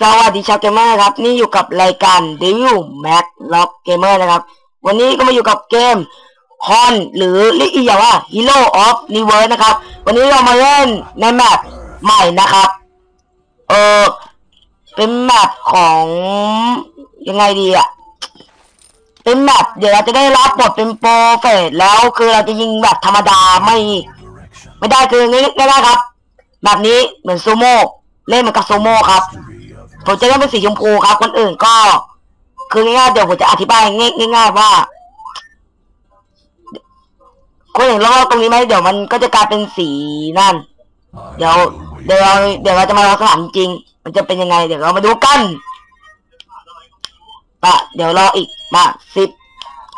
สวัสดีชาวเกมเมอร์ครับ นี่อยู่กับรายการ Devil Max Lock Gamer นะครับ วันนี้ก็มาอยู่กับเกมฮอนหรือเรียกอีกอย่างว่า Hero of Reverse นะครับ วันนี้เรามาเล่นในแมปใหม่นะครับ เออเป็นแมปของยังไงดีอะเป็นแมปเดี๋ยวเราจะได้รับบทเป็นโปรเฟสแล้วคือเราจะยิงแบบธรรมดาไม่ ไม่ได้คือง่ายๆครับ แบบนี้เหมือนซูโม่เล่นเหมือนกับซูโม่ครับ ผมจะเล่นเป็นสีชมพูครับคนอื่นก็ คือง่ายๆเดี๋ยวผมจะอธิบายง่ายๆว่าคนเห็นรอบตรงนี้ไหมเดี๋ยวมันก็จะกลายเป็นสีนั่น เดี๋ยว เดี๋ยวเราเดี๋ยวเราจะมาลองสนามจริง มันจะเป็นยังไง เดี๋ยวเรามาดูกันปะเดี๋ยวรออีกมาสิบ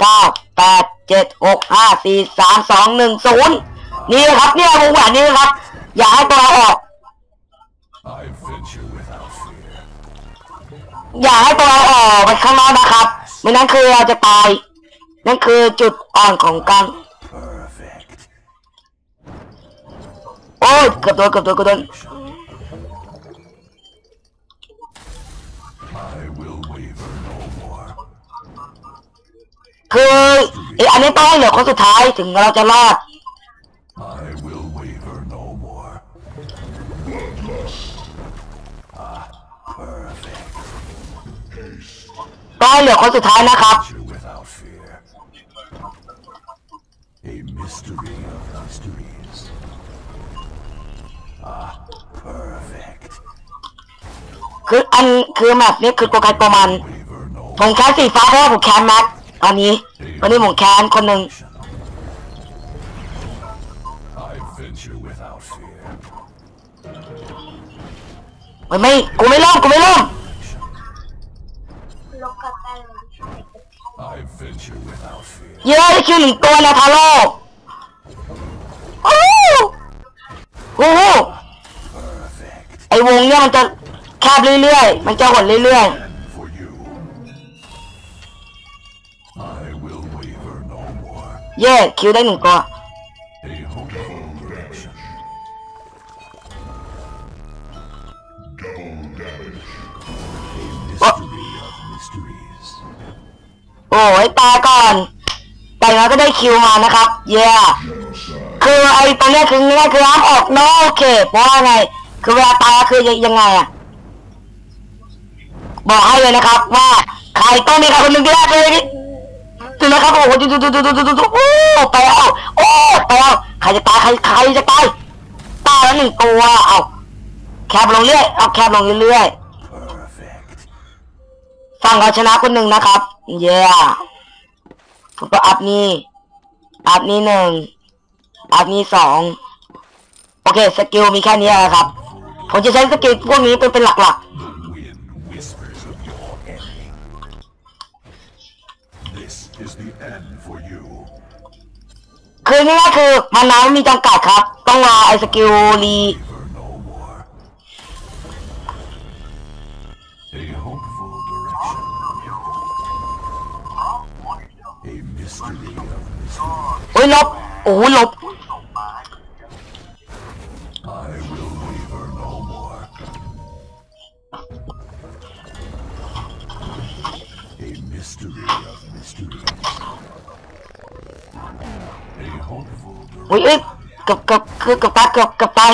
เก้าแปดเจ็ดหกห้าสี่สามสองหนึ่งศูนย์นี่นะครับเนี่ยวงแหวนนี้นะครับ อย่าให้ตัวออก อย่าให้ตัวเราออกไปข้างนอกนะครับไม่นั้นคือเราจะตาย นั่นคือจุดอ่อนของการ Perfect. โอ้ยเกือบโดนเกือบโดนเกือบโดนคือไออันนี้ต้องให้เหลือคนสุดท้ายถึงเราจะรอด ต้องให้เหลือคนสุดท้ายนะครับ Venture without fear. A mystery of mysteries. Ah, perfect. คืออันคือแมปนี้คือตัวใครตัวมัน Waver no ผมแค้นสีฟ้าเพราะว่าผมแค้นแม็กตอนนี้ตอนนี้ผมแค้นคนหนึ่ง I venture without fear. ไม่ไม่กูไม่เริ่มกูไม่เริ่ม เยอะได้คิวหนึ่งตัวนะทาโร่โอ้โหไอวงเนี่ยมันจะแคบเรื่อยๆ มันจะหดเรื่อยๆเย่คิวได้หนึ่งตัว อ้ยตายก่อนแต่แล้วก็ได้คิวมานะครับ เย่คือไอตรงเนี้ยคือง่ายๆคือห้ามออกนอกเขตเพราะว่าไงคือเวลาตายก็คือยังไงอะบอกให้เลยนะครับ ว่าใครต้องมีใครคนหนึ่งที่แรกเลยถึงนะครับโอ้โหดูดูดูดูดูดูดูโอ้ไปแล้วโอ้ไปแล้วใครจะตายใครใครจะตายตายแล้วหนึ่งตัวเอาแคบลงเรื่อยเอาแคบลงเรื่อย Perfect. ๆฝั่งเราชนะคนหนึ่งนะครับ เย้ผมก็อัพนี้อัพนี้หนึ่ง อัพนี้สอง โอเค สกิลมีแค่นี้แหละครับ ผมจะใช้สกิลพวกนี้เป็นเป็นหลักๆคือง่ายๆคือมานาไม่มีจำกัดครับ ต้องรอไอ้สกิลรี A mystery of mysteries. โอ้ยลบโอ้โหลบ I will waver no more. A mystery of mysteries. A hopeful โอ้ย direction. เอ้ยเกือบเกือบคือเกือบตายเกือบเกือบตาย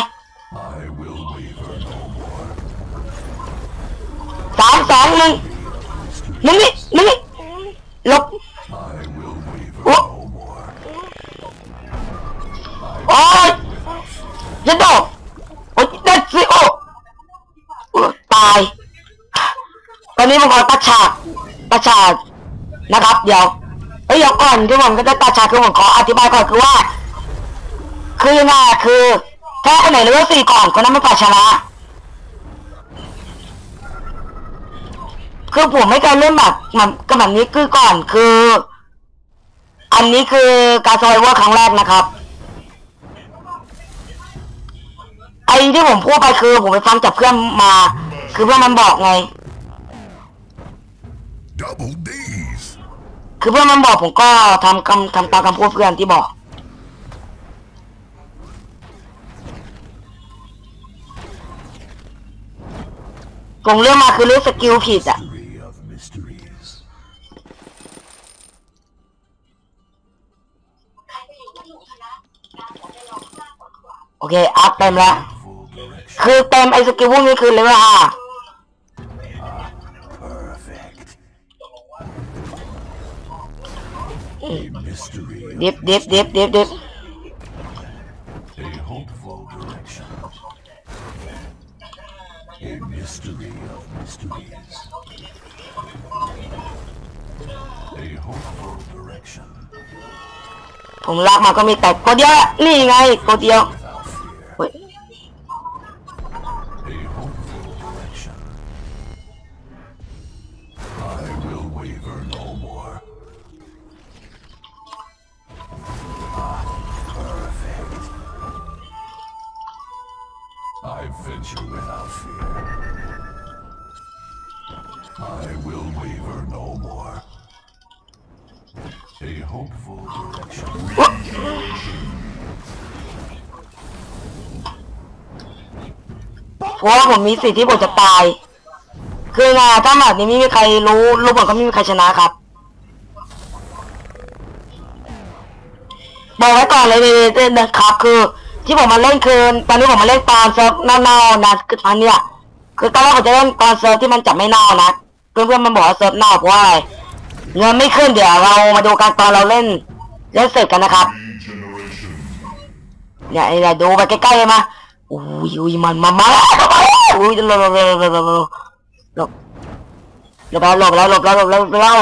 I will waver no more. สามสองหนึ่งหนึ่งนี่หนึ่งนี่ลบ อ้ยยัดดอกโอ้ยเด็ดสิโอ้ตาย ตอนนี้ผมขอตัดฉากตัดฉากนะครับเดี๋ยวเอ้ยเดี๋ยวก่อนที่ผมก็จะตัดฉากคือผมขออธิบายก่อนคือว่า คือยังไงคือถ้าคนไหนเลเวลสี่ก่อนคนนั้นไม่ป่าชนะคือผมไม่เคยเล่นแบบแบบกับแบบนี้คือก่อนคือ อันนี้คือการสไวเวอร์ครั้งแรกนะครับ ที่ผมพูดไปคือผมไปฟังจากเพื่อนมา คือเพื่อนมันบอกไง Double D's. คือเพื่อนมันบอกผมก็ทำคำทำตามคำพูดเพื่อนที่บอก I ผมเลือกมาคือเลือกสกิลผิดอะ Mystery of mysteries. โอเค อัพเต็มแล้ว Full direction. คือเต็มไอ้สกิลพวกนี้คือเลเวลห้า Perfect. A mystery. of- ดิฟดิฟดิฟดิฟดิฟ A hopeful direction. A mystery of mysteries. A hopeful direction. ผมลากมาก็มีแต่กดเดียวอะนี่ไงกดเดียว I venture without fear. I will waver no more. A hopeful direction. เพราะว่าผมมีสิทธิ์ที่ผมจะตาย คือไงถ้าแบบนี้ไม่มีใครรู้รู้ผมก็ไม่มีใครชนะครับ บอกไว้ก่อนเลยนะครับคือ ที่ผมมาเล่นคือตอนนี้ผมมาเล่นตอนเซิร์ฟเน่าๆนะคือตอนเนี้ยคือตอนแรกผมจะเล่นตอนเซิร์ฟที่มันจับไม่เน่านะเพื่อนๆมันบอกว่าเซิร์ฟเน่าเพราะว่าอะไรเงินไม่ขึ้นเดี๋ยวเรามาดูกันตอนเราเล่นเล่นเสร็จกันนะครับเนี่ยไอ้เนี่ยดูไปใกล้ๆเลยมาอุ้ยอุ้ยมันมามาอุ้ยหลบหลบหลบหลบหลบหลบหลบหลบแล้วหลบแล้วหลบแล้วหลบแล้วหลบแล้ว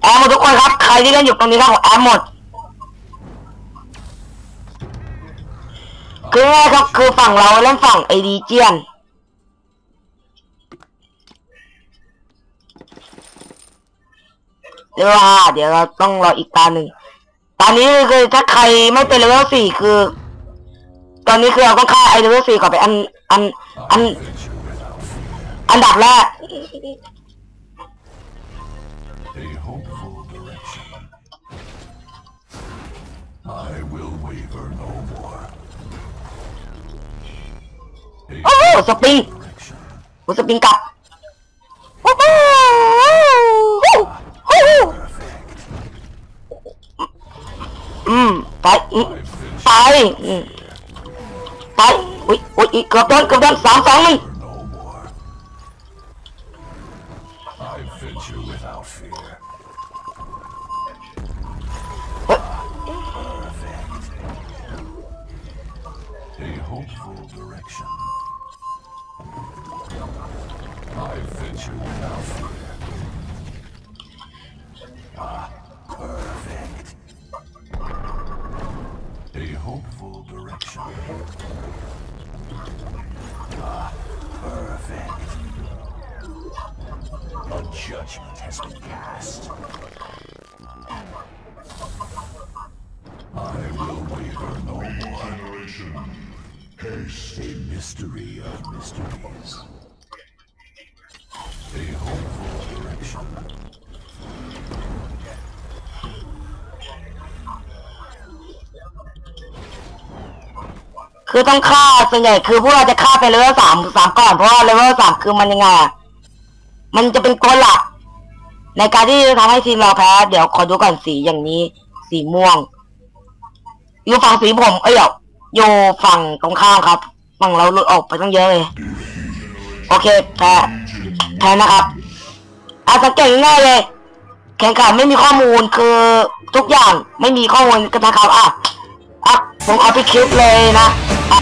แอมหมดทุกคนครับใครที่เล่นอยู่ตรงนี้ครับผมแอมหมด คือง่ายครับคือฝั่งเราเล่นฝั่งไอดีเจียน เดี๋ยวว่าเดี๋ยวเราต้องรออีกตาหนึ่ง ตอนนี้คือถ้าใครไม่เป็นเลเวลสี่คือ ตอนนี้คือเราต้องฆ่าไอเลเวลสี่ก่อนไปอันอันอัน อันดับแรก Ô, oh, shopping Một shopping cặp Ừ, tại Tại Tại Ui, ui, ui, cướp đơn, cướp đơn, sáng sáng đi. Direction. I venture without fear. Ah, perfect. A hopeful direction. Ah, perfect. A judgment has been cast. I will waver no more. Haste. A mystery of mysteries. คือต้องฆ่าส่วนใหญ่คือพวกเราจะฆ่าไปเลเวลสามสามก่อนเพราะว่าเลเวลสามคือมันยังไงอะมันจะเป็นตัวหลัก ในการที่จะทำให้ทีมเราแพ้ เดี๋ยวขอดูก่อนสีอย่างนี้ สีม่วง อยู่ฝั่งสีผมเอ้ยเดียวอยู่ฝั่งตรงข้ามครับฝั่งเราหลุดออกไปตั้งเยอะเลย โอเคแพ้แพ้นะครับอาสังเกตง่ายเลยแข่งขันไม่มีข้อมูลคือทุกอย่างไม่มีข้อมูลกันนะครับอะ อะผมเอาไปคลิปเลยนะอะ